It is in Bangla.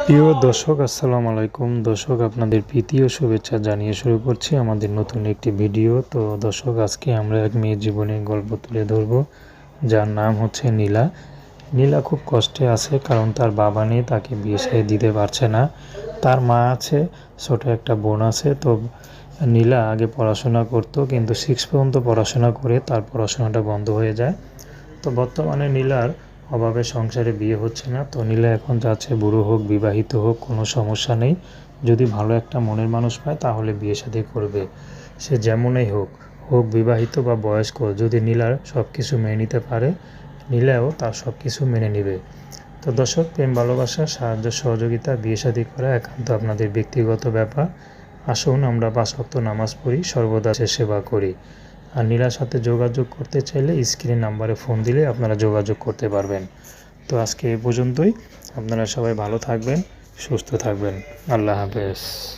প্রিয় দর্শক, আসসালামু আলাইকুম। দর্শক, আপনাদের প্রীতি ও শুভেচ্ছা জানিয়ে শুরু করছি আমাদের নতুন একটি ভিডিও। তো দর্শক, আজকে আমরা এক মেয়ের জীবনের গল্প তুলে ধরব, যার নাম হচ্ছে নীলা। নীলা খুব কষ্টে আছে, কারণ তার বাবা নেই, তাকে বিয়ে সাথে দিতে পারছে না। তার মা আছে, ছোট একটা বোন আছে, তো নীলা আগে পড়াশোনা করতো, কিন্তু সিক্স পর্যন্ত পড়াশোনা করে তার পড়াশোনাটা বন্ধ হয়ে যায়। তো বর্তমানে নীলার অভাবে সংসারে বিয়ে হচ্ছে না, তো নীলা এখন যাচ্ছে বুড়ো হোক, বিবাহিত হোক, কোনো সমস্যা নেই। যদি ভালো একটা মনের মানুষ পায়, তাহলে বিয়ে শাদী করবে। সে যেমনই হোক হোক বিবাহিত বা বয়স্ক, যদি নীলার সব কিছু মেনে নিতে পারে, নীলাও তার সব কিছু মেনে নেবে। তো দর্শক, প্রেম, ভালোবাসা, সাহায্য, সহযোগিতা, বিয়ে শাদী করা একান্ত আপনাদের ব্যক্তিগত ব্যাপার। আসুন আমরা ওয়াক্ত নামাজ পড়ি, সর্বদা সেবা করি। আর নীলার সাথে যোগাযোগ করতে চাইলে স্ক্রিন নাম্বারে ফোন দিলে আপনারা যোগাযোগ করতে পারবেন। তো আজকে এ পর্যন্তই। আপনারা সবাই ভালো থাকবেন, সুস্থ থাকবেন। আল্লাহ হাফেজ।